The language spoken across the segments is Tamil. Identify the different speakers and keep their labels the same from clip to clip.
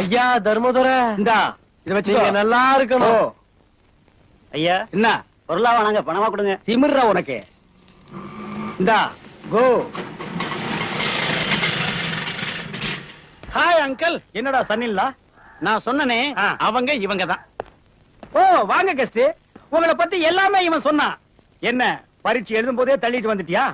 Speaker 1: ஐயா தர்மதுரை.
Speaker 2: இந்தா இத
Speaker 1: நீங்க
Speaker 2: வச்சுக்கோ
Speaker 1: நல்லா இருக்கணும்.
Speaker 3: ஐயா
Speaker 2: என்ன?
Speaker 3: பொருளா வேணாங்க பணமா கொடுங்க.
Speaker 2: திமிர்றா உனக்கு. இந்தா கோ. ஹாய் அங்கிள் என்னடா சன்னில்லா?
Speaker 3: நான் சொன்னனே. அவங்க இவங்க தான்
Speaker 2: ஓ வாங்க கெஸ்ட் உங்களை பத்தி எல்லாமே இவன் சொன்னான். என்ன பரீட்சை எழுதும் போதே தள்ளிட்டு வந்துட்டியா?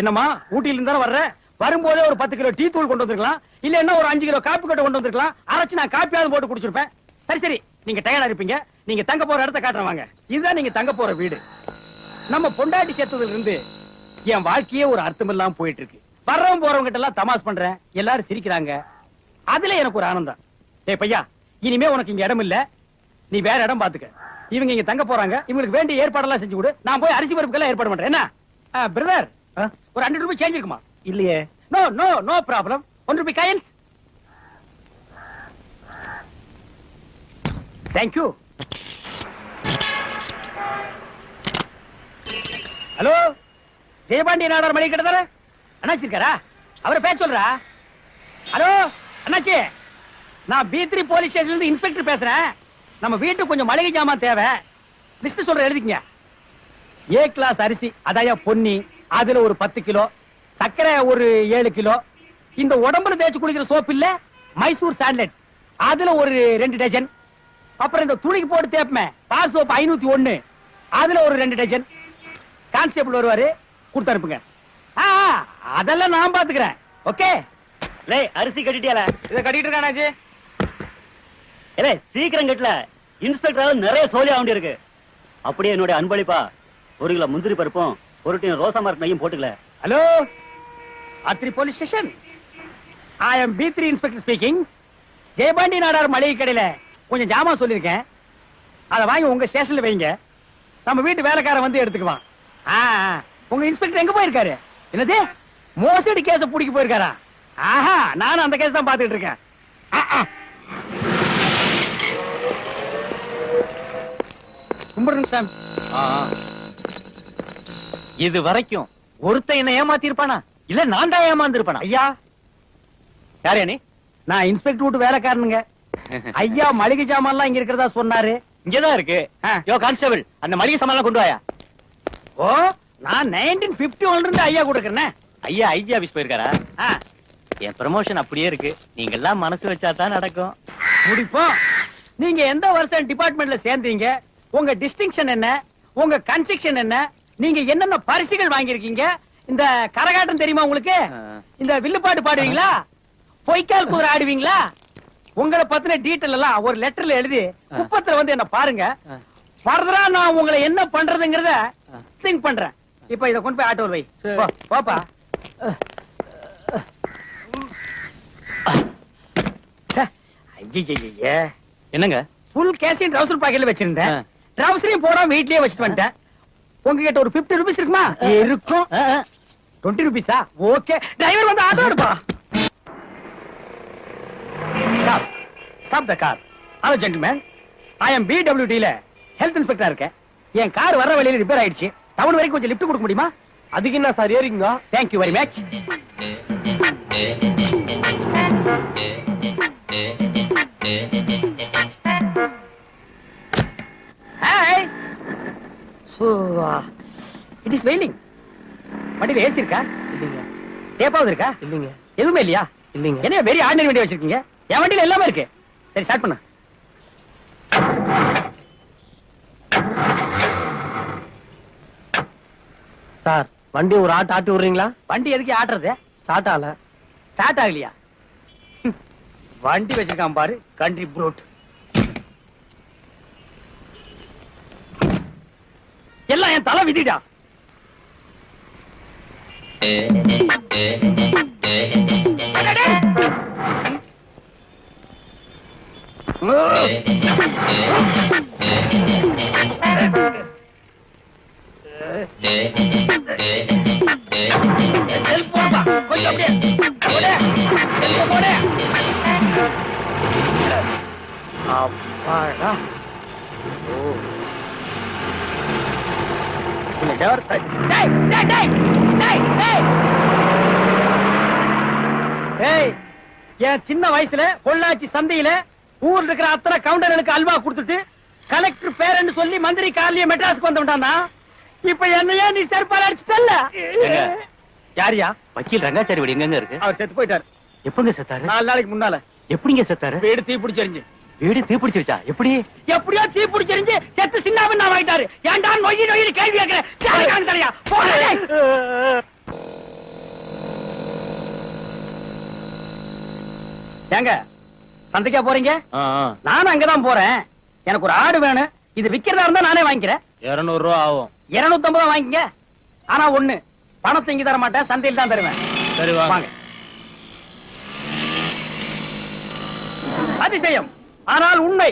Speaker 2: என்னம்மா ஊட்டியில இருந்தா வர்ற? வரும்போதே ஒரு பத்து கிலோ டீ தூள் கொண்டு வந்திருக்கலாம். இல்ல என்ன ஒரு அஞ்சு கிலோ காப்பி கொட்டை கொண்டு வந்திருக்கலாம். அரைச்சு நான் காப்பியாவது போட்டு குடிச்சிருப்பேன். சரி சரி. நீங்க டயர்டா இருப்பீங்க. நீங்க தங்க போற இடத்த காட்டுறேன் வாங்க. இதுதான் நீங்க தங்க போற வீடு. நம்ம பொண்டாட்டி சேர்த்ததுல இருந்து என் வாழ்க்கையே ஒரு அர்த்தம் இல்லாம போயிட்டு இருக்கு வர்றவங்க போறவங்க கிட்ட எல்லாம் தமாஸ் பண்றேன். எல்லாரும் சிரிக்கிறாங்க. அதுல எனக்கு ஒரு ஆனந்தம். டேய் பையா இனிமே உனக்கு இங்க இடம் இல்ல நீ வேற இடம் பாத்துக்க. இவங்க இங்க தங்க போறாங்க. இவங்களுக்கு வேண்டிய ஏற்பாடெல்லாம் செஞ்சு கொடு. நான் போய் அரிசி பருப்புக்கெல்லாம் ஏற்பாடு பண்றேன். என்ன? பிரதர் ஒரு ஹண்ட்ரட் ருபீஸ் சேஞ்ச் இருக்குமா?
Speaker 3: இல்லையே.
Speaker 2: No no no problem one rupee coins thank you hello Jeyapandi Nadar மளிகை கடை தானே அண்ணாச்சி இருக்காரா? அவரை பேச சொல்றா? ஹலோ அண்ணாச்சி? நான் பி த்ரீ போலீஸ் ஸ்டேஷன்ல இருந்து இன்ஸ்பெக்டர் பேசுறேன். நம்ம வீட்டுக்கு கொஞ்சம் மளிகை ஜாமான் தேவை. லிஸ்ட் சொல்ற எழுதிக்கங்க. ஏ கிளாஸ் அரிசி அதாயா பொன்னி அதுல ஒரு பத்து கிலோ சர்க்கரை ஒரு ஏழு கிலோ. இந்த உடம்புல தேய்ச்சி குளிக்கிற சோப் இல்ல மைசூர் சாண்ட்லெட். அதுல ஒரு ரெண்டு டஜன். அப்புறம் இந்த துணிக்கு போட்டு தேப்பமே பால் சோப் ஐநூத்தி ஒண்ணு. அதுல ஒரு ரெண்டு டஜன். கான்ஸ்டபிள் வருவாரு கொடுத்து அனுப்புங்க. அதெல்லாம் நான் பாத்துக்கிறேன். ஓகே?
Speaker 3: லே அரிசி கட்டிட்டியால?
Speaker 1: இத கட்டிட்டு இருக்கானாச்சு
Speaker 3: ஏலே சீக்கிரம் கட்டல. இன்ஸ்பெக்டர் நிறைய சோழி ஆண்டி இருக்கு அப்படியே என்னுடைய அன்பளிப்பா ஒரு கிலோ முந்திரி பருப்பும் ஒரு டீ ரோசா மார்க் நையும் போட்டுக்கல.
Speaker 2: Hello? Athiri police station. I am P three inspector speaking Jeyapandi Nadar மளிகை கடையில கொஞ்சம் ஜாமான் சொல்லியிருக்கேன். அதை வாங்கி உங்க ஸ்டேஷன்ல வைங்க. நம்ம வீட்டு வேலைக்காரன் வந்து எடுத்துக்குவான். ஆ, ஆ. உங்க இன்ஸ்பெக்டர் எங்க போயிருக்காரு? என்னது? மோசடி கேஸ பிடிக்க போயிருக்காரா? ஆஹா நானும் அந்த கேஸ் தான் பாத்துட்டு இருக்கேன். ஆ. கும்பிடுங்க சாமி.
Speaker 1: இது வரைக்கும் ஒருத்தன் என்ன ஏமாத்திருப்பானா இல்ல நான் தான் ஏமாந்திருப்பானா?
Speaker 2: ஐயா. யாரே நீ? நான் இன்ஸ்பெக்டர் வீட்டு வேலைக்காரனுங்க. ஐயா மளிகை ஜாமான்லாம் இங்க இருக்கிறதா சொன்னாரு.
Speaker 1: இங்கதான் இருக்கு. யோ கான்ஸ்டபிள் அந்த மளிகை சாமான் கொண்டு வாயா.
Speaker 2: ஓ நான் நைன்டீன் பிப்டி ஒன்ல இருந்து ஐயா கொடுக்கறேன்.
Speaker 1: ஐயா ஐஜி ஆபீஸ் போயிருக்காரா? என் ப்ரமோஷன் அப்படியே இருக்கு. நீங்க எல்லாம் மனசு வச்சா தான் நடக்கும்.
Speaker 2: முடிப்போம். நீங்க எந்த வருஷம் டிபார்ட்மெண்ட்ல சேர்ந்தீங்க? உங்க டிஸ்டிங்ஷன் என்ன? உங்க கன்ஸ்ட்ரக்ஷன் என்ன? நீங்க என்னென்ன பரிசுகள் வாங்கியிருக்கீங்க? இந்த கரகாட்டம் தெரியுமா உங்களுக்கு. இந்த வில்லுப்பாட்டு பாடுவீங்களா? பொய்க்கால் குதிரை ஆடுவீங்களா? உங்களை பத்தின டீட்டெயில் எல்லாம் ஒரு லெட்டர்ல எழுதி குப்பத்துல வந்து என்ன பாருங்க.
Speaker 1: ஆ.
Speaker 2: ஃபர்தரா நான் உங்களை என்ன பண்றதுங்கிறத. திங்க் பண்றேன். இப்ப இத கொண்டு போய் ஆட்டோவில் வை. போப்பா.
Speaker 1: என்னங்க?
Speaker 2: ஃபுல் கேஸையும் ட்ரவுசர் பாக்கெட்ல வச்சிருந்தேன்.
Speaker 1: ஆ.
Speaker 2: ட்ரவுசரையும் போடாம வீட்லயே வச்சுட்டு வந்துட்டேன். உங்ககிட்ட ஒரு 50 ருபீஸ் இருக்குமா? இருக்கும். 20 ருபீஸா ஓகே. டிரைவர் வந்து ஆட்டோ எடுப்பா. Stop stop the car hello gentleman I am PWD ல ஹெல்த் இன்ஸ்பெக்டரா இருக்கேன். என் கார் வர வழியில ரிப்பேர் ஆயிடுச்சு. டவுன் வரைக்கும் கொஞ்சம் லிஃப்ட் கொடுக்க முடியுமா?
Speaker 1: அதுக்கு என்ன sir ஏறிங்க
Speaker 2: thank you very much hi so it is wailing வண்டியில ஏசி இருக்கா?
Speaker 1: இல்லைங்க.
Speaker 2: டேப்பாவது இருக்கா?
Speaker 1: இல்லைங்க.
Speaker 2: எதுவுமே இல்லையா?
Speaker 1: இல்லைங்க.
Speaker 2: என்ன வெரி ஆர்டினரி வண்டி வச்சிருக்கீங்க? என் வண்டியில எல்லாமே இருக்கு. சரி ஸ்டார்ட் பண்ணு.
Speaker 1: சார் வண்டி ஒரு ஆட்டு ஆட்டி விடுறீங்களா?
Speaker 2: வண்டி எதுக்கு ஆட்டுறது?
Speaker 1: ஸ்டார்ட் ஆகல.
Speaker 2: ஸ்டார்ட் ஆகலையா. வண்டி வச்சிருக்கான் பாரு கண்ட்ரி ப்ரூட் எல்லாம் என் தலை விதிடா. அப்பாடா. ஓ போடுப்பா கொஞ்சம் அப்படியே போடு ஹெல்ப் போடு அப்பாடா ஓ இந்த டவர் டேய் டேய் டேய் டேய் டேய் என் சின்ன வயசுல பொள்ளாச்சி சந்தையில ஊர்ல இருக்கிற அத்தனை கவுண்டர்களுக்கு அல்வா கொடுத்துட்டு கலெக்டர் பேரன்னு சொல்லி மந்திரி கார்லயே மெட்ராஸ்க்கு வந்தவன்டானா இப்ப என்னையே நீ செருப்பால அடிச்சுட்டல்ல? யாரியா?
Speaker 1: வக்கீல் ரங்காச்சாரி வீடு எங்கங்க இருக்கு?
Speaker 2: அவர் செத்து போயிட்டாரு.
Speaker 1: எப்பங்க செத்தாரு?
Speaker 2: நாலு நாளைக்கு முன்னால.
Speaker 1: எப்படிங்க செத்தாரு?
Speaker 2: வீடு தீ பிடிச்செறிஞ்சு
Speaker 1: வீடு தீப்பிடிச்சிருச்சா எப்படி?
Speaker 2: எப்படியோ தீ பிடிச்செறிஞ்சு செத்து சின்னாம நான் வாங்கிட்டாரு. ஏன்டா நொய்யி நொய்யி கேள்வி கேட்கிறேன் தரையா போடா ஏங்க சந்தைக்கா போறீங்க. நானும் அங்கதான் போறேன். எனக்கு ஒரு ஆடு வேணும். இது விக்கிறதா இருந்தா நானே வாங்கிக்கிறேன்.
Speaker 1: இருநூறு ரூபா ஆகும்.
Speaker 2: இருநூத்தி ஐம்பது வாங்கிங்க. ஆனா ஒண்ணு பணத்தை இங்க தர மாட்டேன். சந்தையில் தான் தருவேன்.
Speaker 1: சரி
Speaker 2: வாங்க. அதிசயம். ஆனால் உண்மை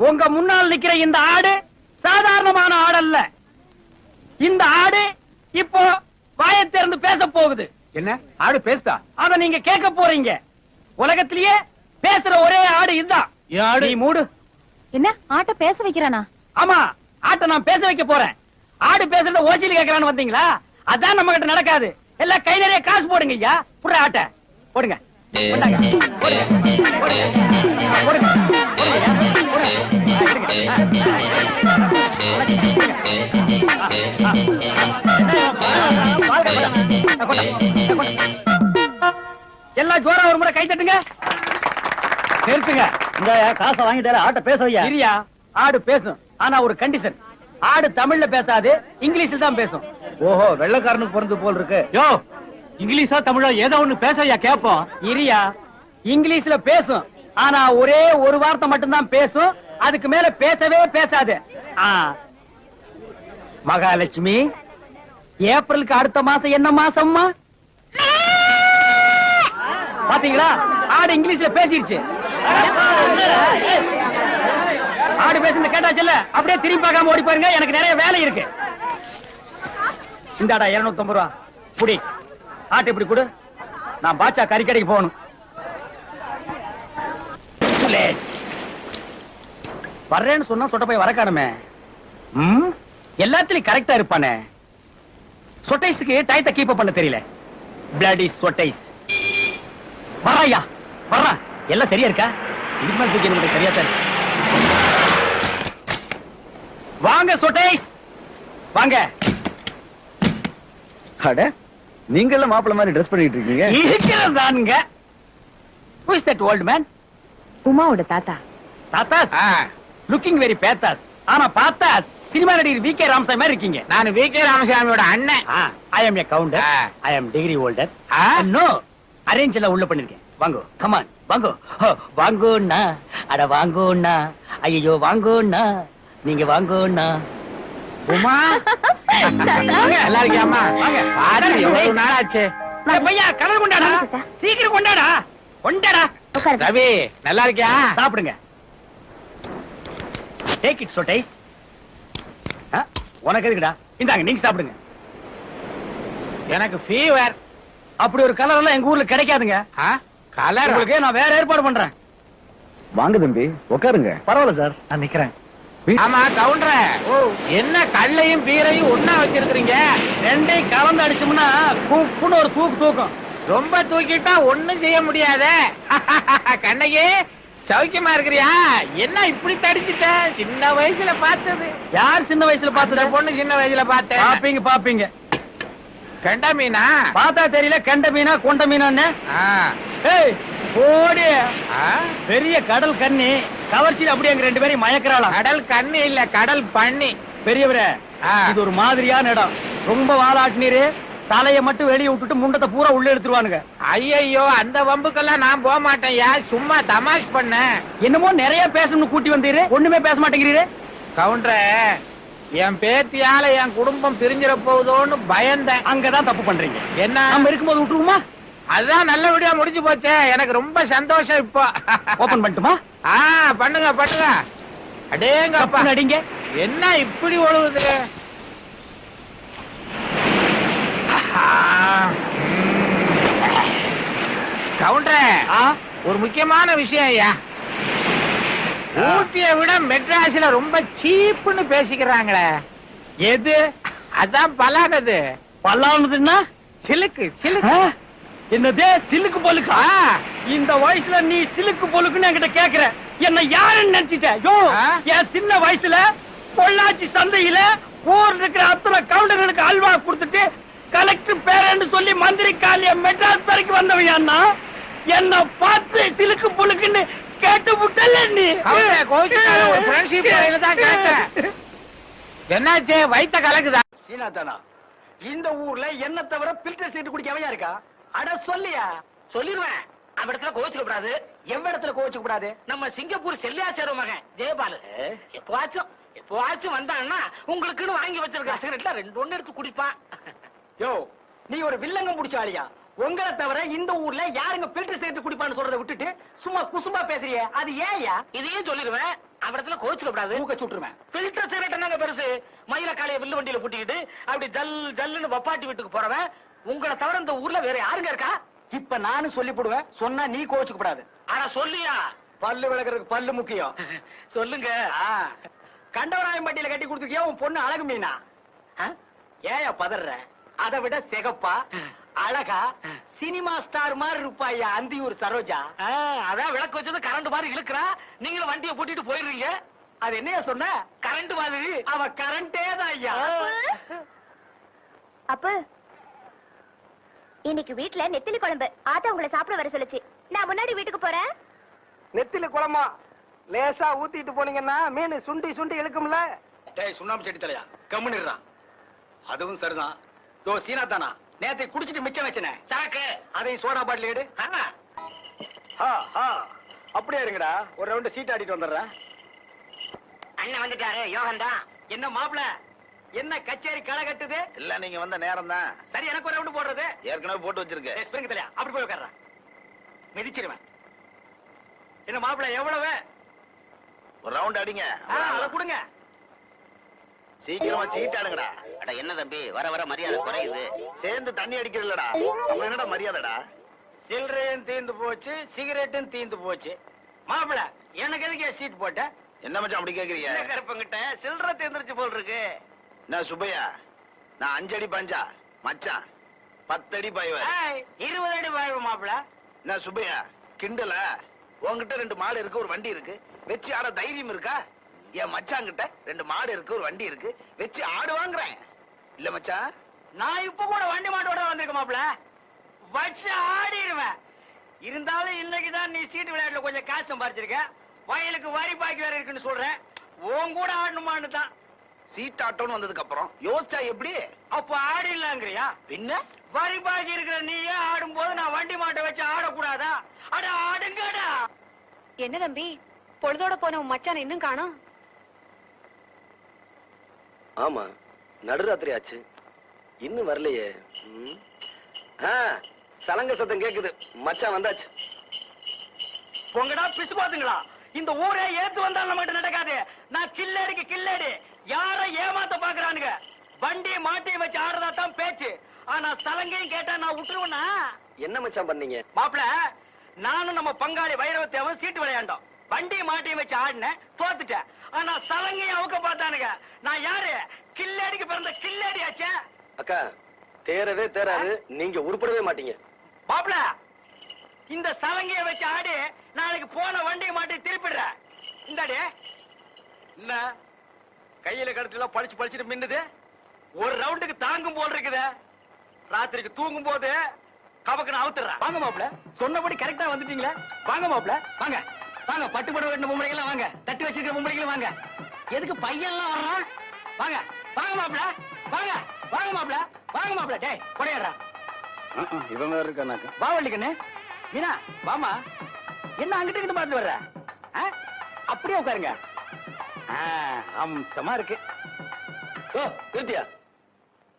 Speaker 2: உங்க முன்னால் நிக்கிற இந்த ஆடு சாதாரணமான ஆடு அல்ல இந்த ஆடு இப்போ வாயை திறந்து பேச போகுது.
Speaker 4: என்ன? ஆடு பேசுதா?
Speaker 2: அத நீங்க கேட்க போறீங்க. உலகத்திலேயே பேசுற ஒரே ஆடு இதுதான்.
Speaker 1: ஆடு?
Speaker 2: நீ மூடு.
Speaker 5: என்ன? ஆட்ட பேச வைக்கிறானா?
Speaker 2: ஆமா ஆட்டை நான் பேச வைக்க போறேன். ஆடு பேசுறத ஓசியில் கேட்கறான்னு வந்தீங்களா? அதான் நம்ம கிட்ட நடக்காது. எல்லாம் கை நிறைய காசு போடுங்க ஐயா. புற ஆட்டை. போடுங்க. எல்லாம் ஜோரா ஒரு முறை கை தட்டுங்க. நிறுத்துங்க.
Speaker 3: இந்த காசை வாங்கிட்டாரு ஆட்ட பேச வையா?
Speaker 2: இரியா ஆடு பேசும். ஆனா ஒரு கண்டிஷன் ஆடு தமிழ்ல பேசாது இங்கிலீஷ்ல தான் பேசும்.
Speaker 4: ஓஹோ வெள்ளக்காரனுக்கு பிறந்து போல் இருக்கு.
Speaker 1: யோ இங்கிலீஷா தமிழா ஏதோ ஒண்ணு பேசையா கேப்போம்.
Speaker 2: இரியா இங்கிலீஷ்ல பேசும். ஆனா ஒரே ஒரு வார்த்தை மட்டும்தான் பேசும். அதுக்கு மேல பேசவே பேசாது. மகாலட்சுமி ஏப்ரலுக்கு அடுத்த மாசம் என்ன மாசம்மா? பாத்தீங்களா? ஆடு இங்கிலீஷ்ல பேசிருச்சு. ஆடு பேசுனது கேட்டாச்சுல்ல அப்படியே திரும்பி பார்க்காம ஓடி பாருங்க எனக்கு நிறைய வேலை இருக்கு. இந்தாடா 250 ரூபா. புடி. ஆட்டு இப்படி கொடு. நான் பாச்சா கறிக்கடைக்கு போகணும். வர்றேன்னு சொன்னா சொட்ட போய் வரக்கானுமே ம்? எல்லாத்துலயும் கரெக்டா இருப்பானே. சொட்டைஸ்க்கு டயத்தை கீப் பண்ண தெரியல. பிளடி சொட்டைஸ். வராயா வர்றா. எல்லாம் சரியா இருக்கா? இதுக்கு மேல தூக்கி எனக்கு சரியா தான் வாங்க சொட்டைஸ். வாங்க.
Speaker 4: அட. நீங்க எல்லாம் மாப்பிள்ள மாதிரி ட்ரெஸ் பண்ணிட்டு இருக்கீங்க.
Speaker 2: இருக்கிறதானுங்க. Who is that old man?
Speaker 5: உமாவோட தாத்தா.
Speaker 2: தாத்தாஸ்? லுக்கிங் வெரி பேத்தாஸ் ஆனா பார்த்தாஸ் சினிமா நடிகர் வி கே ராமசாமி மாதிரி இருக்கீங்க.
Speaker 4: நான் வி கே ராமசாமியோட அண்ணன்.
Speaker 2: I am a Gounder. I am degree holder. No arrange எல்லாம் உள்ள பண்ணிருக்கேன். வாங்கோ கமான் வாங்கோ. வாங்கோண்ணா. அட வாங்கோண்ணா. ஐயோ வாங்கோண்ணா. நீங்க வாங்கோண்ணா.
Speaker 4: உமா? நல்லா இருக்கியாமா
Speaker 2: வாங்க.
Speaker 4: பாரு எவ்வளவு நாள் ஆச்சு
Speaker 2: பையா கலர் கொண்டாடா. சீக்கிரம் கொண்டாடா. கொண்டாடா.
Speaker 4: ரவி நல்லா இருக்கியா?
Speaker 2: சாப்பிடுங்க. டேக் இட் சொட்டைஸ் உனக்கு எதுக்குடா? இந்தாங்க நீங்க சாப்பிடுங்க.
Speaker 4: எனக்கு ஃபீவர்
Speaker 2: அப்படி ஒரு கலர் எல்லாம் எங்க ஊர்ல கிடைக்காதுங்க.
Speaker 4: கலர்
Speaker 2: உங்களுக்கு நான் வேற ஏற்பாடு பண்றேன்.
Speaker 6: வாங்க தம்பி உட்காருங்க.
Speaker 2: பரவாயில்ல சார். நான் நிக்கிறேன்.
Speaker 4: ஆமா கவுண்டர. என்ன கல்லையும் பீரையும் ஒண்ணா வச்சிருக்கீங்க
Speaker 2: ரெண்டையும் கலந்து அடிச்சோம்னா குப்புன்னு ஒரு தூக்கு தூக்கம்.
Speaker 4: ரொம்ப தூக்கிட்டா ஒண்ணும் செய்ய முடியாதே. கண்ணகி சௌக்கியமா இருக்கிறியா? என்ன இப்படி தடிச்சிட்ட? சின்ன வயசுல பார்த்தது.
Speaker 2: யார் சின்ன வயசுல பார்த்தது?
Speaker 4: பொண்ணு சின்ன வயசுல பார்த்தேன்.
Speaker 2: பாப்பீங்க பாப்பீங்க.
Speaker 4: கண்டா மீனா?
Speaker 2: பார்த்தா தெரியல கண்ட மீனா கொண்ட மீனா
Speaker 4: ஆ.
Speaker 2: பெரிய கடல் கண்ணி. கவர்ச்சியில் அப்படியே எங்க ரெண்டு பேரையும் மயக்கிறாளாம்.
Speaker 4: கடல் கண்ணு இல்ல கடல் பண்ணி.
Speaker 2: பெரியவரே. இது ஒரு மாதிரியான இடம். ரொம்ப வாலாட்டினீரு. தலைய மட்டும் வெளிய விட்டுட்டு முண்டத்தை பூரா உள்ள எடுத்துருவானுங்க.
Speaker 4: ஐயையோ அந்த வம்புக்கெல்லாம் நான் போக மாட்டேன்யா. சும்மா தமாஷ் பண்ண.
Speaker 2: என்னமோ நிறைய பேசணும்னு கூட்டி வந்தீரு. ஒண்ணுமே பேச மாட்டேங்கிறீரு.
Speaker 4: கவுண்டர என் பேத்தியால என் குடும்பம் பிரிஞ்சிட போகுதோன்னு பயந்தேன்.
Speaker 2: அங்கதான் தப்பு பண்றீங்க.
Speaker 4: என்ன?
Speaker 2: நம்ம இருக்கும்போது விட்டுருவோமா?
Speaker 4: அதுதான் நல்லபடியா முடிஞ்சு போச்சே. எனக்கு ரொம்ப சந்தோஷம் இப்போ.
Speaker 2: ஓபன் பண்ணட்டுமா?
Speaker 4: ஆ பண்ணுங்க பண்ணுங்க. அடேங்கப்பா.
Speaker 2: அடிங்க
Speaker 4: என்ன இப்படி ஒழுகுது? கவுண்டர
Speaker 2: ஆ?
Speaker 4: ஒரு முக்கியமான விஷயம் ஐயா. ஊட்டியை விட மெட்ராஸ்ல ரொம்ப சீப்புன்னு பேசிக்கிறாங்களே.
Speaker 2: எது?
Speaker 4: அதான் பலானது.
Speaker 2: பல்லானதுன்னா
Speaker 4: சிலுக்கு? சிலுக்கு.
Speaker 7: என்னது சிலுக்கு பொலுக்கா? இந்த வயசுல நீ சிலுக்கு பொலுக்குன்னு என்கிட்ட கேக்குற. என்ன யாருன்னு நினைச்சிட்ட? யோ? என் சின்ன வயசுல பொள்ளாச்சி சந்தையில ஊர்ல இருக்கிற அத்தனை கவுண்டர்களுக்கு அல்வா கொடுத்துட்டு கலெக்டர் பேரன்னு சொல்லி மந்திரி காலிய மெட்ராஸ் வரைக்கும் வந்தவன் அண்ணா. என்ன பார்த்து சிலுக்கு புழுக்குன்னு கேட்டு விட்டல நீ.
Speaker 4: தான் என்னாச்சு? வயித்த கலக்குதா?
Speaker 7: சீனாத்தானா? இந்த ஊர்ல என்ன தவிர பில்டர் சீட்டு குடிக்க எவையா இருக்கா அட சொல்லியா?
Speaker 8: சொல்லிடுவேன் அவ இடத்துல கோச்சுக்க கூடாது.
Speaker 7: எவ்வளவு இடத்துல கோவிச்சு கூடாது?
Speaker 8: நம்ம சிங்கப்பூர் செல்லியாச்சார மகன் ஜெயபாலு. எப்பவாச்சும் எப்பவாச்சும் வந்தான்னா உங்களுக்குன்னு வாங்கி வச்சிருக்க சிகரெட்ல ரெண்டு ஒண்ணு எடுத்து குடிப்பான்.
Speaker 7: யோ நீ ஒரு வில்லங்கம் ஆளியா உங்களை தவிர இந்த ஊர்ல யாருங்க பில்டர் சேர்த்து குடிப்பான்னு சொல்றதை விட்டுட்டு சும்மா குசும்பா பேசுறியே? அது ஏன்யா?
Speaker 8: இதையும் சொல்லிடுவேன் அவ இடத்துல கோச்சுக்க கூடாது.
Speaker 7: மூக்க சுட்டுருவேன்.
Speaker 8: பில்டர் சிகரெட் என்னங்க பெருசு? மயில காளைய வில்லு வண்டியில பூட்டிக்கிட்டு அப்படி ஜல் ஜல்லுன்னு வப்பாட்டி வீட்டுக்கு போறவன் உங்களை தவிர இந்த ஊர்ல வேற யாருங்க இருக்கா?
Speaker 7: இப்ப நானும் சொல்லி போடுவேன் சொன்னா நீ கோச்சுக்க கூடாது
Speaker 8: ஆனா சொல்லியா?
Speaker 7: பல்லு விளக்குறதுக்கு பல்லு முக்கியம்.
Speaker 8: சொல்லுங்க.
Speaker 7: ஆ. கண்டவராயன் பட்டியில கட்டி கொடுத்துருக்கியா உன் பொண்ணு அழகு மீனா? ஏயா பதற? அதை விட சிகப்பா? அழகா? சினிமா ஸ்டார் மாதிரி இருப்பாயா அந்தியூர் சரோஜா?
Speaker 8: அதான் விளக்கு வச்சது கரண்ட் மாதிரி இழுக்கிறா. நீங்களும் வண்டியை பூட்டிட்டு போயிடுறீங்க.
Speaker 7: அது என்னையா சொன்ன?
Speaker 8: கரண்ட் மாதிரி.
Speaker 7: அவ கரண்டே தான் ஐயா.
Speaker 9: அப்ப இன்னைக்கு வீட்ல நெத்திலி குழம்பு. ஆத்தா உங்களை சாப்பிட வர சொல்லுச்சு. நான் முன்னாடி வீட்டுக்கு போறேன்.
Speaker 10: நெத்திலி குழம்பா? லேசா ஊத்திட்டு போனீங்கன்னா மீன் சுண்டி சுண்டி இழுக்கும்ல.
Speaker 7: டேய் சுண்ணாம்பு செடி தலையா? கம்முன்னுறான் அதுவும் சரிதான். யோ சீனா தானா? நேத்தை குடிச்சிட்டு மிச்சம் வச்சனே.
Speaker 8: சாக்கு.
Speaker 7: அதையும் சோடா பாட்டில் எடு.
Speaker 8: ஆ,
Speaker 7: ஆ, ஆ. அப்படியே இருங்கடா. ஒரு ரவுண்டு சீட் ஆடிட்டு வந்துடுறேன்.
Speaker 8: அண்ணன் வந்துட்டாரு. யோகன் தான்
Speaker 7: என்ன மாப்பிள என்ன கச்சேரி களை கட்டுது?
Speaker 11: இல்ல நீங்க வந்த நேரம் தான்
Speaker 7: சரி எனக்கு ஒரு ரவுண்டு போடுறது.
Speaker 11: ஏற்கனவே போட்டு வச்சிருக்கு
Speaker 7: ஏய், ஸ்பிரிங் தலையா? அப்படி போய் உட்கார்றா. மிதிச்சிருவேன். என்ன மாப்பிள எவ்வளவு?
Speaker 11: ஒரு ரவுண்ட் அடிங்க.
Speaker 7: அதை கொடுங்க.
Speaker 11: சீக்கிரமா சீட் ஆடுங்கடா
Speaker 8: அட என்ன தம்பி? வர வர மரியாதை குறையுது.
Speaker 11: சேர்ந்து தண்ணி அவங்க என்னடா மரியாதைடா?
Speaker 7: சில்லறையும் தீந்து போச்சு சிகரெட்டும் தீந்து போச்சு. மாப்பிள எனக்கு எதுக்கு சீட் போட்ட?
Speaker 11: என்ன மச்சான் அப்படி கேக்குறீங்க?
Speaker 7: கருப்பங்கிட்ட? சில்லறை தீந்துருச்சு போல் இருக்கு.
Speaker 11: என்ன சுப்பையா? நான் அஞ்சு அடி பஞ்சா? மச்சான் பத்து அடி பாய்வ
Speaker 7: இருபது அடி வாழ்வு மாப்பிள.
Speaker 11: என்ன சுப்பையா கிண்டல? உன்கிட்ட ரெண்டு மாடு இருக்கு ஒரு வண்டி இருக்கு. வச்சு ஆட தைரியம் இருக்கா? என் மச்சான் கிட்ட ரெண்டு மாடு இருக்கு ஒரு வண்டி இருக்கு. வச்சு ஆடு வாங்குறேன். இல்ல மச்சான்.
Speaker 7: நான் இப்ப கூட வண்டி மாட்டோட வந்திருக்க மாப்பிள. வச்சு ஆடிடுவேன். இருந்தாலும் இன்னைக்கு தான் நீ சீட்டு விளையாட்டுல கொஞ்சம் காசு சம்பாரிச்சிருக்க. வயலுக்கு வரி பாக்கி வேற இருக்குன்னு சொல்றேன். உன் கூட ஆடணுமான்னு தான்.
Speaker 11: சீட் ஆட்டோன்னு வந்ததுக்கு அப்புறம் யோசிச்சா எப்படி?
Speaker 7: அப்ப ஆடிடலாங்கிறியா?
Speaker 11: பின்ன?
Speaker 7: வரி பாக்கி இருக்கிற நீயே ஆடும்போது நான் வண்டி மாட்டை வச்சு ஆடக்கூடாதா? அட ஆடுங்கடா.
Speaker 5: என்ன தம்பி? பொழுதோட போன உன் மச்சான் இன்னும் காணோம்.
Speaker 6: ஆமா நடுராத்திரி ஆச்சு. இன்னும் வரலையே. சலங்க சத்தம் கேக்குது. மச்சான் வந்தாச்சு.
Speaker 7: உங்கடா பிசு பாத்துங்களா. இந்த ஊரே ஏத்து வந்தா நம்ம கிட்ட நடக்காது. நான் கில்லடிக்கு கில்லடி யார ஏமாத்த பாக்குறானுங்க? வண்டி மாட்டி வச்சு ஆடுறதா தான் பேச்சு. ஆனா சலங்கையும் கேட்டா நான் விட்டுருவேனா?
Speaker 6: என்ன மச்சான் பண்ணீங்க?
Speaker 7: மாப்பிள நானும் நம்ம பங்காளி வைரவத்தேவன் சீட்டு விளையாண்டோம். வண்டி மாட்டி வச்சு ஆடினேன் தோத்துட்டேன். ஆனா சலங்கையும் அவுக்க பார்த்தானுங்க. நான் யாரு? கில்லடிக்கு பிறந்த கில்லடி ஆச்சே
Speaker 6: அக்கா தேரவே தேராது நீங்க உருப்படவே மாட்டீங்க.
Speaker 7: மாப்பிள இந்த சலங்கைய வச்சு ஆடி நாளைக்கு போன வண்டியை மாட்டி திருப்பிடுற இந்தாடி. என்ன? கையில கடத்துல பழிச்சு பழிச்சுட்டு மின்னுது. ஒரு ரவுண்டுக்கு தாங்கும் போல் இருக்குதே. ராத்திரிக்கு தூங்கும் போது கபக்குன்னு அவுத்துறேன் வாங்க மாப்பிள சொன்னபடி கரெக்டா வந்துட்டீங்களே? வாங்க மாப்பிள வாங்க. வாங்க பட்டு புடவை கட்டின பொம்பளைகள் வாங்க. தட்டி வச்சிருக்கிற பொம்பளைகள் வாங்க. எதுக்கு பையன்லாம் வர்றான்? வாங்க வாங்க மாப்பிள வாங்க வாங்க மாப்பிள வாங்க மாப்பிள. டேய் கொடையாடுறா.
Speaker 6: இவன் வேற இருக்கானாக்கா
Speaker 7: வா வள்ளிக்கண்ணு மீனா வாமா என்ன அங்கிட்டு இங்கிட்டு பார்த்து வர்ற? அப்படியே உட்காருங்க. அம்சமா இருக்கு.
Speaker 6: ஓ நித்யா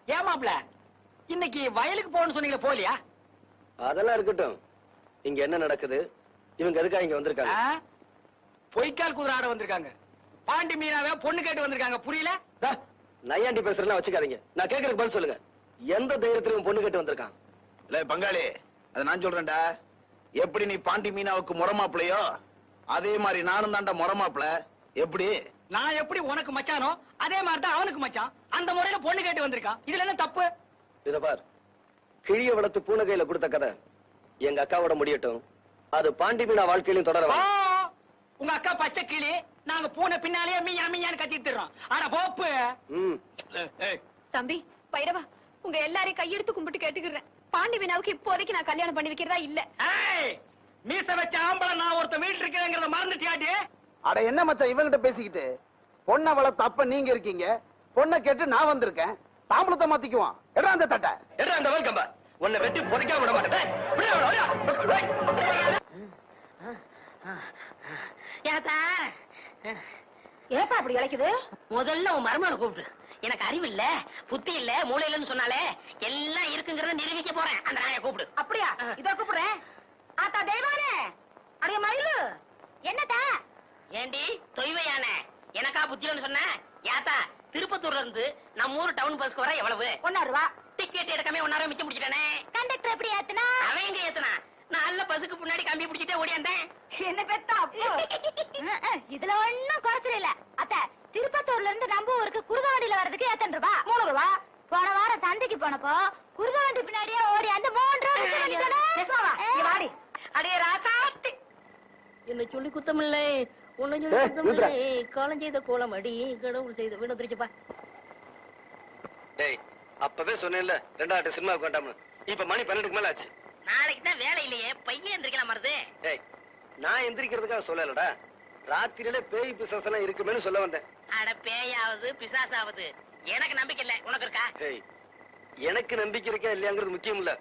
Speaker 7: ஏன் மாப்ள இன்னைக்கு வயலுக்கு போகணும்னு சொன்னீங்களே போலியா
Speaker 6: அதெல்லாம் இருக்கட்டும். இங்க என்ன நடக்குது? இவங்க எதுக்கா இங்க வந்திருக்காங்க?
Speaker 7: பொய்க்கால் குதிரை ஆட வந்திருக்காங்க. பாண்டி மீனாவே பொண்ணு கேட்டு வந்திருக்காங்க புரியல?
Speaker 6: தா, நையாண்டி பேசுறேன்னா வச்சுக்காதீங்க. நான் கேக்குறதுக்கு பதில் சொல்லுங்க. எந்த தைரியத்துல இவன் பொண்ணு கேட்டு வந்திருக்கான்?
Speaker 11: இல்ல பங்காளி அதை நான் சொல்றேன்டா. எப்படி நீ பாண்டி மீனாவுக்கு முறமாப்பிளையோ அதே மாதிரி நானும் தான்டா முறமாப்பிள. எப்படி?
Speaker 7: நான் எப்படி உனக்கு மச்சானோ அதே மாதிரி தான் அவனுக்கு மச்சான். அந்த முறையில பொண்ணு கேட்டு வந்திருக்கான் இதுல என்ன தப்பு?
Speaker 6: இத பார். கிழிய வளர்த்து பூனை கையில கொடுத்த கதை. எங்க அக்காவோட முடியட்டும். அது பாண்டி மீனா வாழ்க்கையிலும் தொடர.
Speaker 7: உங்க அக்கா பச்சை கிளி நாங்க பூனை பின்னாலே மீயா மீயான்னு கத்திட்டு இருக்கோம் ஆனா போப்பு!
Speaker 6: ம்.
Speaker 5: தம்பி பைரவா உங்க எல்லாரையும் கையெடுத்து கும்பிட்டு கேட்டுக்கிறேன். பாண்டி வினாவுக்கு இப்போதைக்கு நான் கல்யாணம் பண்ணி வைக்கிறதா இல்ல.
Speaker 7: ஏய், மீச வச்ச ஆம்பளை நான் ஒருத்த வீட்டுல இருக்கிறேங்கிறத மறந்துட்டியாடி?
Speaker 12: அட என்ன மச்சான் இவங்கிட்ட பேசிக்கிட்டு? பொண்ணை வளர்த்த அப்ப நீங்க இருக்கீங்க. பொண்ணை கேட்டு நான் வந்திருக்கேன். தாம்பளத்தை மாத்திக்குவான். எடா அந்த தட்டை.
Speaker 6: எடா அந்த வேல்கம்ப. உன்னை வெட்டி புதைக்காம விட மாட்டேன்.
Speaker 13: ஏப்பா அப்படி இழைக்குது?
Speaker 8: முதல்ல உன் மருமகனை கூப்பிட்டு எனக்கு அறிவு இல்ல புத்தி இல்ல மூளை இல்லன்னு சொன்னாலே எல்லாம் இருக்குங்கிறத நிரூபிக்க போறேன். அந்த நாயை கூப்பிடு.
Speaker 13: அப்படியா? இதோ கூப்பிடுறேன். ஆத்தா தெய்வானே. அடைய மயிலு. என்னத்தா?
Speaker 8: ஏண்டி தொய்வையான எனக்கா புத்திலன்னு சொன்ன ஏத்தா திருப்பத்தூர்ல இருந்து நம்ம ஊர் டவுன் பஸ்க்கு வர எவ்வளவு
Speaker 13: ஒன்னா ரூபா
Speaker 8: டிக்கெட் எடுக்காம ஒன்னாரம் மிச்சம் முடிச்சிட்டானே
Speaker 13: கண்டக்டர் எப்படி ஏத்துனா
Speaker 8: அவன் எங்க ஏத்துனா நல்ல பஸ்ஸுக்கு முன்னாடி கம்பி பிடிச்சிட்டே ஓடியாந்தேன்
Speaker 13: என்ன பெத்தா அப்போ இதுல ஒண்ணும் குறைச்சல இல்ல அத்த திருப்பத்தூர்ல இருந்து நம்ம ஊருக்கு குருத வண்டியில வர்றதுக்கு எத்தனை ரூபா மூணு ரூபா போன வாரம் சந்தைக்கு போனப்போ குருத வண்டி பின்னாடியே ஓடி அந்த மூன்று வாடி
Speaker 8: அடே ராசாத்தி என்ன சொல்லி குத்தமில்லை காலம் செய்த கோலம் அடி கடவுள் செய்த வீடு திருச்சுப்பா
Speaker 6: டேய் அப்பவே சொன்னேன்ல ரெண்டாவது சினிமாவுக்கு வேண்டாம்னு. இப்ப மணி பன்னெண்டுக்கு மேல ஆச்சு.
Speaker 8: நாளைக்கு தான் வேலை இல்லையே பையன் எந்திரிக்கலாம் மருது
Speaker 6: டேய் நான் எந்திரிக்கிறதுக்காக சொல்லலடா. ராத்திரியில பேய் பிசாசு எல்லாம் இருக்குமேன்னு சொல்ல வந்தேன்.
Speaker 8: அட பேயாவது பிசாசாவது. எனக்கு நம்பிக்கை இல்ல உனக்கு இருக்கா?
Speaker 6: டேய் எனக்கு நம்பிக்கை இருக்கா இல்லையாங்கிறது முக்கியம் இல்ல.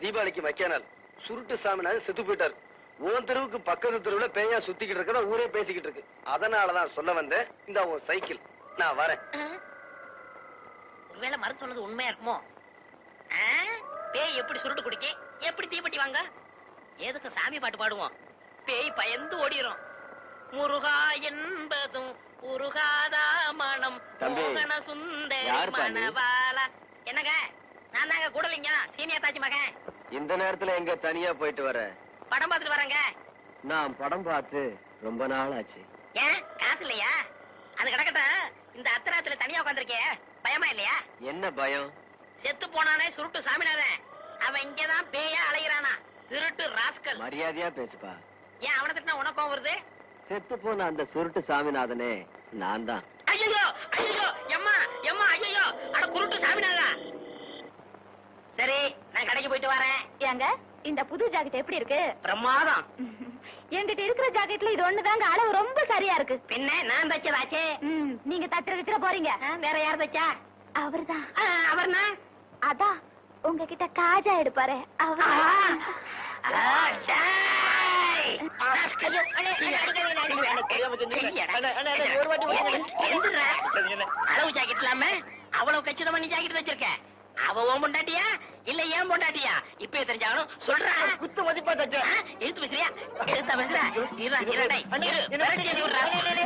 Speaker 6: தீபாவளிக்கு நாள். சுருட்டு சாமினாரு செத்து போயிட்டாரு. உன் தெருவுக்கு பக்கத்து தெருவுல பேயா சுத்திக்கிட்டு இருக்கதா ஊரே பேசிக்கிட்டு இருக்கு. அதனாலதான் சொல்ல வந்தேன். இந்த உன் சைக்கிள். நான் வரேன்.
Speaker 8: ஒருவேளை மருந்து சொன்னது உண்மையா இருக்குமோ? பேய் எப்படி சுருட்டு குடிக்க? எப்படி தீப்பெட்டி வாங்க? எதுக்கு சாமி பாட்டு பாடுவோம்? பேய் பயந்து ஓடிரும். முருகா என்பதும் உருகாதா மனம். மோகன சுந்தரி? மணவாளா என்னங்க? நான் தாங்க கூடலிங்க. சீனியர் தாச்சி மகன்.
Speaker 6: இந்த நேரத்துல எங்க தனியா போயிட்டு வர?
Speaker 8: படம் பார்த்துட்டு வரேங்க.
Speaker 6: நான் படம் பார்த்து ரொம்ப நாள் ஆச்சு
Speaker 8: ஏன்? காசு இல்லையா? அது கிடக்கட்டும் இந்த அத்தராத்துல தனியா உட்காந்துருக்கே பயமா இல்லையா?
Speaker 6: என்ன பயம்?
Speaker 8: செத்து போனானே சுருட்டு சாமிநாதன். அவன் இங்கதான் பேயா அலைகிறானா திருட்டு ராஸ்கல்.
Speaker 6: மரியாதையா பேசுப்பா.
Speaker 8: ஏன் அவனை திட்டினா உனக்கும் வருது?
Speaker 6: செத்து போன அந்த சுருட்டு சாமிநாதனே நான் தான்
Speaker 8: ஐயோ ஐயோ எம்மா எம்மா ஐயோ அட குருட்டு சாமிநாதா. சரி நான் கடைக்கு போயிட்டு வரேன்.
Speaker 13: ஏங்க? இந்த புது ஜாக்கெட் எப்படி இருக்கு?
Speaker 8: பிரமாதம்
Speaker 13: என்கிட்ட இருக்கிற ஜாக்கெட்ல இது ஒண்ணுதாங்க அளவு ரொம்ப சரியா இருக்கு.
Speaker 8: பின்ன நான் தச்சதாச்சே?
Speaker 13: நீங்க தச்சுற தச்சுற போறீங்க.
Speaker 8: வேற யார் தச்சா?
Speaker 13: அவர்தான்
Speaker 8: அவர்னா?
Speaker 13: அதான் உங்ககிட்ட காஜா எடுப்பாரு. அவர்.
Speaker 8: அளவு ஜாக்கெட் இல்லாம அவ்வளவு கச்சிதமா நீ ஜாக்கெட் வச்சிருக்க? அவ உன் பொண்டாட்டியா? இல்ல ஏன் பொண்டாட்டியா? இப்ப தெரிஞ்சாலும் சொல்றா. குத்து மதிப்பா தச்ச. எடுத்து பேசுறியா? எடுத்தா பேசுற. இருடா.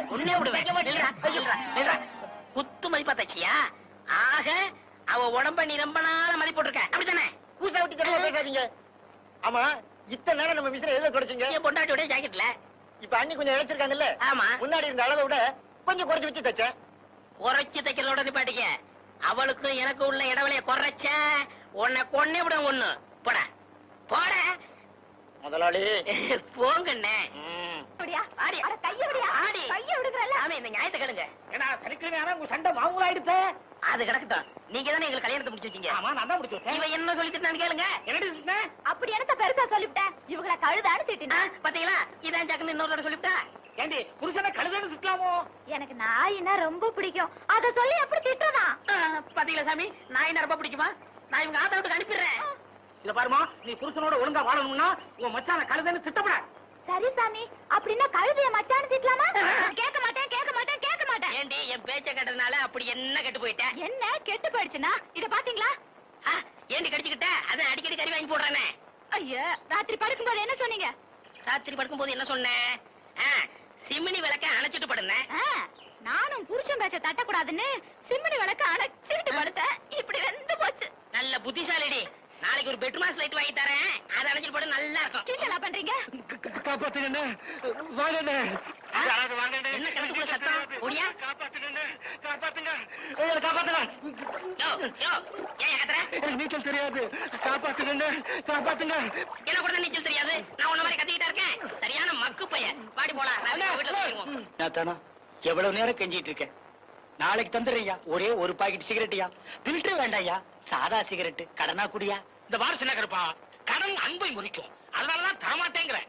Speaker 8: உன்னை விடுவேன். குத்து மதிப்பா தச்சியா? ஆக அவ உடம்ப நீ ரொம்ப நாள மதிப்பு போட்டிருக்க. அப்படித்தானே?
Speaker 7: கூசா விட்டு கடுவா பேசாதீங்க. ஆமா இத்தனை நேரம் நம்ம மிஸ்ர எதுல குறைச்சிங்க
Speaker 8: என் பொண்டாட்டியோட ஜாக்கெட்ல.
Speaker 7: இப்ப அண்ணி கொஞ்சம் இழைச்சிருக்காங்கல்ல?
Speaker 8: ஆமா.
Speaker 7: முன்னாடி இருந்த அளவை விட கொஞ்சம் குறைச்சு வச்சு தச்சேன்.
Speaker 8: குறைச்சு தைக்கிறதோட நிப்பாட்டிக்க. அவளுக்கும் எனக்கு உள்ள இடைவெளிய குறைச்ச. உன்னை கொன்னே விட ஒண்ணு போட. போட.
Speaker 7: முதலாளி.
Speaker 8: போங்கண்ணே.
Speaker 13: அப்படியா?
Speaker 8: ஆடி.
Speaker 13: அட கைய விடியா?
Speaker 8: ஆடி.
Speaker 13: கைய விடுங்கறல்ல
Speaker 8: ஆமா இந்த ஞாயத்தை கேளுங்க.
Speaker 7: ஏன்னா சனிக்கிழமை ஆனா உங்க சண்டை மாமூலா ஆயிடுச்சு
Speaker 8: அது கிடக்கட்டும். நீங்க தானே எங்களுக்கு கல்யாணத்தை முடிச்சு வச்சீங்க.
Speaker 7: ஆமா நான் தான் முடிச்சு வச்சேன்.
Speaker 8: இவ என்ன சொல்லிட்டு நான் கேளுங்க.
Speaker 7: என்னடி சொன்னேன்
Speaker 13: அப்படி என்னத்த பெருசா சொல்லிவிட்டேன் இவங்கள கழுதான்னு திட்டினா
Speaker 8: பாத்தீங்களா? இதான் ஜாக்குன்னு இன்னொரு தடவை சொல்லிவிட்டா.
Speaker 7: ஏண்டி புருஷனை
Speaker 13: எனக்கு நாயினா ரொம்ப பிடிக்கும். அத சொல்லி எப்படி திட்டுறதா?
Speaker 8: பாத்தீங்களா சாமி? என்ன ரொம்ப பிடிக்குமா? நான் இவங்க ஆத்தா அனுப்பிடுறேன்.
Speaker 7: இல்ல பாருமா நீ புருஷனோட ஒழுங்கா வாழணும்னா உன் மச்சான கழுதன்னு திட்டப்பட
Speaker 13: சரி சாமி அப்படின்னா கழுதைய மச்சான்னு திட்டலாமா? கேட்க மாட்டேன் கேட்க மாட்டேன் கேட்க மாட்டேன்.
Speaker 8: ஏண்டி என் பேச்ச கேட்டதுனால அப்படி என்ன கெட்டு போயிட்டேன்
Speaker 13: என்ன கெட்டு போயிடுச்சுன்னா? இத பாத்தீங்களா?
Speaker 8: ஏண்டி கடிச்சுக்கிட்ட? அதான் அடிக்கடி கறி வாங்கி போடுறானே.
Speaker 13: ஐயா ராத்திரி படுக்கும்போது என்ன சொன்னீங்க?
Speaker 8: ராத்திரி படுக்கும்போது என்ன சொன்னேன் சிமினி விளக்க அணைச்சிட்டு படுந்தேன்.
Speaker 13: ஆ, நானும் புருஷன் பேச்ச தட்டக்கூடாதுன்னு சிம்மினி விளக்க அணைச்சிட்டு படுத்தேன். இப்படி வெந்து போச்சு.
Speaker 8: நல்ல புத்திசாலிடி. நாளைக்கு ஒரு பெட்ரூமாஸ் லைட் வாங்கி தரேன். அதை அணைச்சிட்டு படு நல்லா இருக்கும்.
Speaker 13: கிண்டலா பண்றீங்க?
Speaker 7: காப்பாத்துங்க வாங்க
Speaker 8: என்ன கிணத்துக்குள்ள சத்தம்?
Speaker 7: காப்பாத்துங்க. காப்பாத்துங்க நீச்சல் தெரியாது. காப்பாத்துங்க காப்பாத்துங்க.
Speaker 8: என்ன கூட நீச்சல் தெரியாது? நான் உன்ன மாதிரி கத்திக்கிட்டா இருக்கேன். சரியான மக்கு பையன். வாடி போலாம்.
Speaker 1: எவ்வளவு நேரம் கெஞ்சிட்டு இருக்கேன் நாளைக்கு தந்துடுறீங்க ஒரே ஒரு பாக்கெட் சிகரெட்டியா? பில்டர் வேண்டாயா சாதா சிகரெட் கடனா குடியா?
Speaker 7: இந்த வாரிசு என்ன கருப்பா கடன் அன்பை முறிக்கும். அதனாலதான் தரமாட்டேங்கிறேன்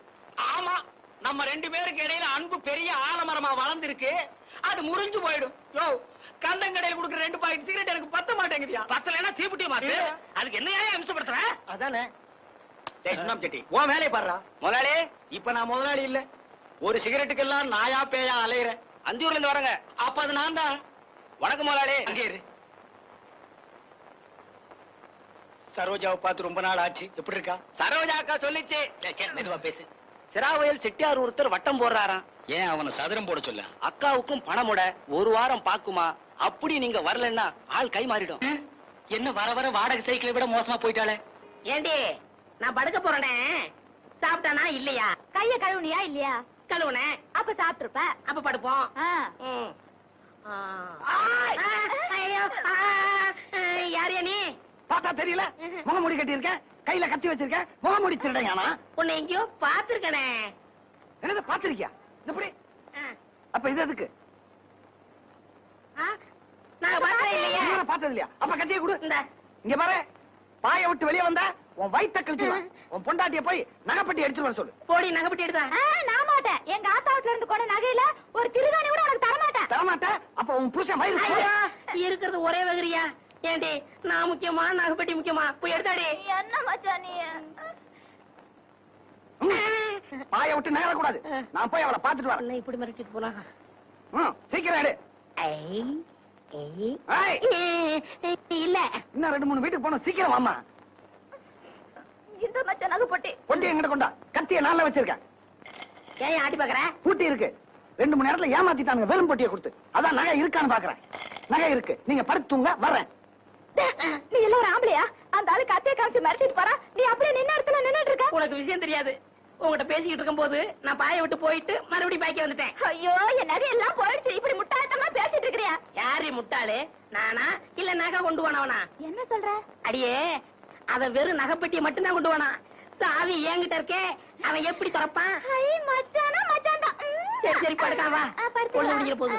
Speaker 2: ஆமா. நம்ம ரெண்டு பேருக்கு இடையில அன்பு பெரிய ஆலமரமா வளர்ந்திருக்கு. அது முறிஞ்சு போயிடும். யோ கந்தங்கடையில் கொடுக்குற ரெண்டு பாக்கெட் சிகரெட் எனக்கு பத்த மாட்டேங்குதியா?
Speaker 7: பத்தலைன்னா தீப்புட்டி மாத்து. அதுக்கு என்ன ஏன் அம்சப்படுத்துற?
Speaker 2: அதானே. டேய் சுண்ணாம்பு செட்டி உன் வேலையை பாடுறா முதலாளி? இப்ப நான் முதலாளி இல்ல. ஒரு சிகரெட்டுக்கெல்லாம் நாயா பேயா அலையிறேன். அந்தியூர்ல இருந்து வரேங்க அப்ப அது நான் தான். வணக்கம் முதலாளி.
Speaker 11: அங்கே
Speaker 2: சரோஜாவை பார்த்து ரொம்ப நாள் ஆச்சு. எப்படி இருக்கா?
Speaker 1: சரோஜா அக்கா சொல்லிச்சு.
Speaker 2: மெதுவா பேசு. சிராவயல் செட்டியார் ஒருத்தர் வட்டம் போடுறாராம்.
Speaker 1: ஏன் அவனை சதுரம் போட சொல்ல?
Speaker 2: அக்காவுக்கும் பணமுட ஒரு வாரம் பாக்குமா அப்படி நீங்க வரலன்னா ஆள் கை மாறிடும்.
Speaker 1: என்ன வர வர வாடகை சைக்கிளை விட மோசமா போயிட்டாளே?
Speaker 8: ஏண்டி நான் படுக்க போறேனே. சாப்பிட்டானா இல்லையா?
Speaker 13: கைய கழுவுனியா இல்லையா?
Speaker 8: கழுவுனேன்.
Speaker 13: அப்ப சாப்பிட்டுருப்ப.
Speaker 8: அப்ப படுப்போம்.
Speaker 13: ஆ.
Speaker 8: ம். ஆ. ஆ, ஐயோ, ஆ, யார் நீ?
Speaker 12: பார்த்தா தெரியல? முகமூடி கட்டி இருக்க கையில கத்தி வச்சிருக்க முகமூடி திருடையானா
Speaker 8: உன்னை எங்கேயோ பாத்துருக்கனே
Speaker 12: என்னது பாத்திருக்கியா இப்படி அப்ப இது எதுக்கு? பார்த்தது இல்லையா. அப்ப கத்திய கொடு. இங்க பாரு. பாய விட்டு வெளியே வந்தா உன் வயித்த கழிச்சிருவேன் உன் பொண்டாட்டிய போய் நகைப்பட்டி எடுத்துட்டு வர சொல்லு.
Speaker 8: போடி நகைப்பட்டி எடுத்தா
Speaker 13: ஆ, நான் மாட்டேன். எங்க ஆத்தா வீட்டுல இருந்து கொண்ட நகையில ஒரு திருகாணி கூட உனக்கு தர மாட்டேன்
Speaker 12: தரமாட்டேன்? அப்ப உன் புருஷன் வயிறு
Speaker 8: இருக்கிறது ஒரே வகரியா? ஏண்டி நான் முக்கியமா நகைப்பட்டி முக்கியமா? போய் எடுத்தாடி.
Speaker 13: என்ன மச்சான் நீ?
Speaker 12: பாய விட்டு நகர கூடாது நான் போய் அவளை பாத்துட்டு வரேன்.
Speaker 8: இப்படி மிரட்டிட்டு போனா?
Speaker 12: ம், சீக்கிரம் எடு.
Speaker 8: இல்ல.
Speaker 12: இன்னும் ரெண்டு மூணு வீட்டுக்கு போகணும். சீக்கிரம் வாமா
Speaker 13: இந்த மச்சான் நகை போட்டி.
Speaker 12: பொட்டி எங்கிட்ட கொண்டா? கத்திய நாள்ல வச்சிருக்கேன்.
Speaker 8: ஏன் ஆட்டி பாக்குற?
Speaker 12: பூட்டி இருக்கு. ரெண்டு மணி நேரத்துல ஏமாத்திட்டானுங்க. வெறும் பொட்டியை கொடுத்து. அதான் நகை இருக்கான்னு பாக்குறேன். நகை இருக்கு. நீங்க படுத்து தூங்க வர்றேன்.
Speaker 13: நீ எல்லாம் ஒரு ஆம்பளையா? அந்த ஆளு கத்திய காமிச்சு மிரட்டிட்டு போறா? நீ அப்படியே நின்ன இடத்துல நின்னுட்டு இருக்க.
Speaker 8: உனக்கு விஷயம் தெரியாது. உங்ககிட்ட பேசிக்கிட்டு இருக்கும்போது நான் பாய விட்டு போயிட்டு மறுபடியும் பாய்க்க வந்துட்டேன்.
Speaker 13: ஐயோ என் நகை எல்லாம் போயிடுச்சு. இப்படி முட்டாள்தனமா பேசிட்டு இருக்கிறியா?
Speaker 8: யாரு முட்டாளு? நானா? இல்ல நகை கொண்டு போனவனா?
Speaker 13: என்ன சொல்ற?
Speaker 8: அடியே அவன் வெறும் நகைப்பெட்டியை மட்டும்தான் கொண்டு போனான். சாவி என்கிட்ட இருக்கே. அவன் எப்படி திறப்பான்?
Speaker 13: மச்சானா மச்சான் தான்
Speaker 8: சரி சரி படுக்கான் வா.
Speaker 13: ஆ, படுத்து
Speaker 8: பொண்ணு. முடிஞ்சிட போகுது.